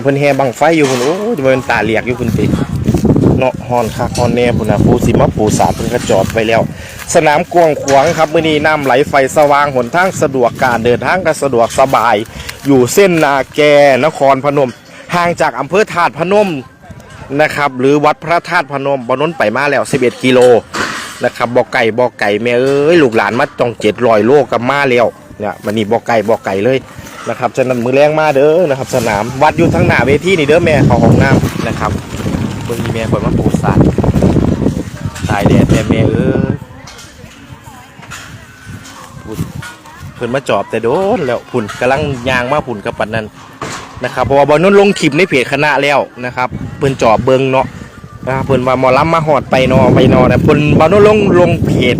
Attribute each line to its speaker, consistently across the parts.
Speaker 1: เพิ่นแห่บังไฟอยู่พุ่นโอ้ยมันตาเหลียกอยู่พุ่นติเนาะฮอนคักฮอนแน่พุ่นน่ะปูสิมาปูสาเพิ่นก็จอดไว้แล้ว สนามกวางขวางครับมื้อนี้น้ำไหลไฟสว่างหนทางสะดวกการเดินทางก็สะดวกสบาย อยู่เส้นนาแกนครพนมห่างจากอำเภอธาตุพนมนะครับ หรือวัดพระธาตุพนมบนนนไปมาแล้ว 11 กิโลนะครับบ่อไก่บ่อไก่แม่เอ้ยลูกหลานมาต้อง700โลกับมาแล้วเนี่ยมันนี่บ่อไก่บ่อไก่เลย นะครับฉะนั้นมือแรงมาเด้อนะครับ สนามวัดอยู่ทั้งหน้าเวทีนี่เด้อแม่เขาห้องน้ำนะครับเบิ่งอีแม่เปิดมาปูสาดตายแดดแม่แม่เอ้ยเพิ่นมาจอบแต่โดนแล้วผุ่นกำลังยางมาผุ่นกับปันนั้นนะครับเพราะว่าบอลนั้นลงคลิปในเพจคณะแล้วนะครับเพิ่นจอบเบิงเนาะ นะครับเพิ่นว่าหมอลำมาหอดไปนอไปเนอนะเพิ่นบอลนั้ลงลงเพจ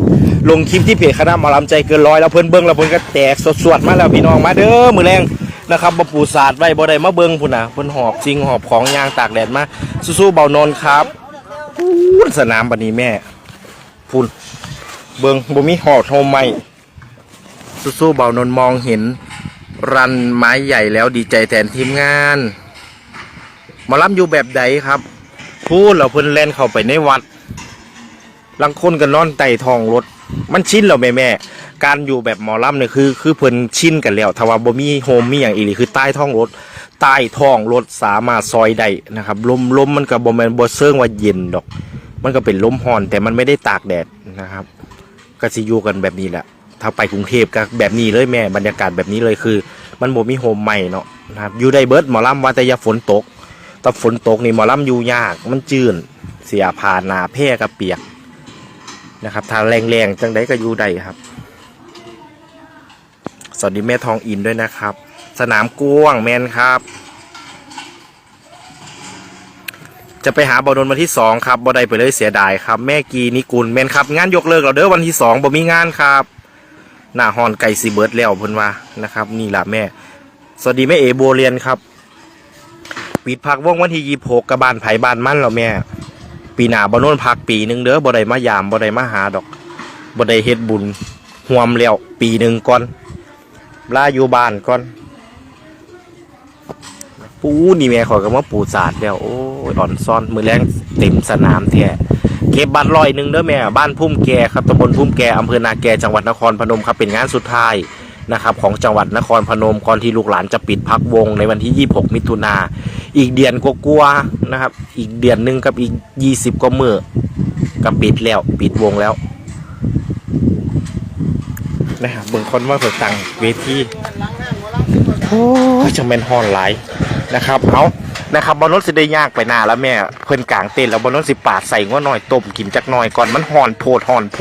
Speaker 1: ลงคลิปที่เพจคณะหมอลำใจเกินร้อยแล้วเพิ่นเบิงแล้วเพิ่นก็แตกสวดๆมาแล้วพี่น้องมาเด้อมือแรงนะครับบ่ปูศาสตร์ไว้บ่ได้มาเบิงพุ่นน่ะเพิ่นหอบจริงหอบของยางตากแดดมาสู้ๆเบานอนครับพุ่นสนามบัดนี้แม่พุ่นเบิงบ่มีหอดโฮมใหม่สู้ๆเบานอนมองเห็น รันไม้ใหญ่แล้วดีใจแทนทีมงานหมอลำอยู่แบบใดครับ พูดเราเพิ่นแล่นเข้าไปในวัดลังคนกันนอนไต่ทองรถ มันชินแล้วแม่แม่ การอยู่แบบหมอลำเนี่ยคือ คือเพิ่นชินกันแล้วถ้าว่าบ่มีโฮมมีอย่างอีกนี่คือใต้ท้องรถใต้ท้องรถสามารถซอยได้นะครับลมลมมันก็บ่แม่นบ่เซิงว่าเย็นดอก มันก็เป็นลมฮ้อนแต่มันไม่ได้ตากแดดนะครับก็สิอยู่กันแบบนี้แหละถ้าไปกรุงเทพก็แบบนี้เลยแม่บรรยากาศแบบนี้เลยคือ มันบ่มีโฮมใหม่เนาะนะครับอยู่ได้เบิร์ดหมอลำว่าแต่อย่าฝนตก แต่ฝนตกนี่หมอลำอยู่ยากมันจืนเสียผ่าหนาแพร่กับเปียกนะครับทางแรงๆจังไดก็อยู่ได้ครับ สวัสดีแม่ทองอินด้วยนะครับ สนามกว้างแมนครับ จะไปหาบอลนวันที่สองครับบอได้ไปเลยเสียดายครับ แม่กีนิกุลแมนครับ งานยกเลิกแล้วเด้อวันที่สองบ่มีงานครับหน้าฮอนไก่ซีเบิร์ดแล้วเพิ่นว่านะครับ นี่ล่ะแม่ สวัสดีแม่เอโบเรียนครับ ปิดพักว่องวันที่ยี่หกกับบ้านไผ่บ้านมั่นแล้วแม่ ปีหน้าบ่โน่นพักปีหนึ่งเด้อบ่ได้มายามบ่ได้มาหาดอกบ่ได้เฮ็ดบุญห่วมแล้วปีหนึ่งก่อนลาอยู่บ้านก่อน ปูนี่แม่ขอยก็มาปูศาสตร์แล้วโอ้ยอ่อนซ่อนมือแรงเต็มสนามแท้เก็บบัตรลอยหนึ่งเด้อแม่บ้านพุ่มแกครับตำบลพุ่มแกอำเภอนาแกจังหวัดนครพนมครับเป็นงานสุดท้ายนะครับของจังหวัดนครพนมก่อนที่ลูกหลานจะปิดพักวงในวันที่ 26 มิถุนา อีกเดือนกว่าๆนะครับ อีกเดือนหนึ่งกับอีก20กว่ามือกับปิดแล้ว ปิดวงแล้วนะครับเบิ่งคนว่าเปิดตังเวทีโอ้ยจังเป็นฮอนไลน์นะครับเอานะครับบอลนสิได้ยากไปหน้าแล้วแม่เพิ่นกลางเต้นแล้วบอลนสิปาดใส่ง้อหน่อยต้มกินจักหน่อยก่อนมันหอนโพดหอนโพ